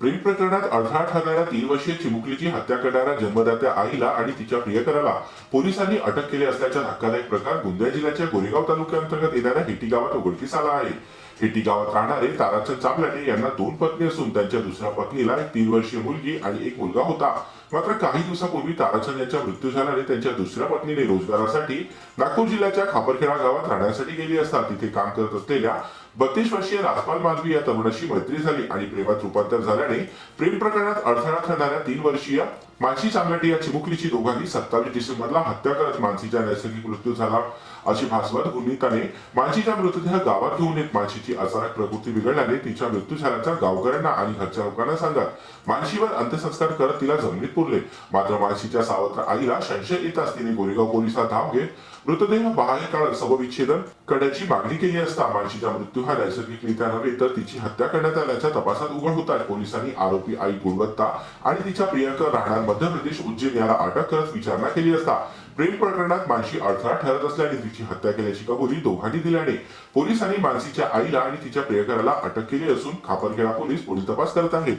प्रेम प्रकरणात अडथळा ठरणाऱ्या तीन वर्षीय चिमुकलीची हत्या करणाऱ्या जन्मदात्या आईला आणि तिच्या प्रियकराला पोलिसांनी अटक केली असल्याचा धक्कादायक प्रकार गोंदिया जिल्ह्याच्या गोरेगाव तालुक्याअंतर्गत येणाऱ्या हेटी गावात उघडकीस आला आहे. हेटी गावात राहणारे ताराचंद चाबलाटे यांना दोन पत्नी असून त्यांच्या दुसऱ्या पत्नीला एक तीन वर्षीय मुलगी आणि एक मुलगा होता. मात्र काही दिवसापूर्वी ताराचंद यांचा मृत्यू झाल्याने त्यांच्या दुसऱ्या पत्नीने रोजगारासाठी नागपूर जिल्ह्याच्या खापरखेडा गावात राहण्यासाठी गेली असता तिथे काम करत असलेल्या बत्तीस वर्षीय राजपाल माधवी या तरुणाशी मैत्री झाली आणि प्रेमात रूपांतर झाल्याने प्रेम प्रकरणात अडथळा ठरणाऱ्या तीन वर्षीय मानसी चांगलाटे या चिमुकलीची दोघांनी सत्तावीस डिसेंबरला हत्या करत मानसीचा नैसर्गिक मृत्यू झाला. अशी भासवत गुन्हेताने मानसीचा मृतदेह गावात घेऊन येत मानसीची अचानक प्रकृती बिघडल्याने तिच्या मृत्यू झाल्याचा गावकऱ्यांना आणि घरच्या लोकांना सांगत मानसीवर अंत्यसंस्कार करत तिला जमिनीत पुरले. मात्र मानसीच्या सावत्र आईला संशय येताच तिने गोरेगाव पोलिसात धाव घेत मृतदेह बाहेर काढत शवविच्छेदन करण्याची मागणी केली असता मानसीचा मृत्यू हा नैसर्गिकरित्या नव्हे तर तिची हत्या करण्यात आल्याच्या तपासात उघड होतात पोलिसांनी आरोपी आई गुणवत्ता आणि तिच्या प्रियकर राहणार मध्य प्रदेश उज्जैन याला अटक करत विचारणा केली असता प्रेम प्रकरणात मानसी अडथळा ठरत असल्याने तिची हत्या केल्याची कबुली दोघांनी दिल्याने पोलिसांनी मानसीच्या आईला आणि तिच्या प्रियकराला अटक केली असून खापरखेडा पोलीस पुढील तपास करत आहेत.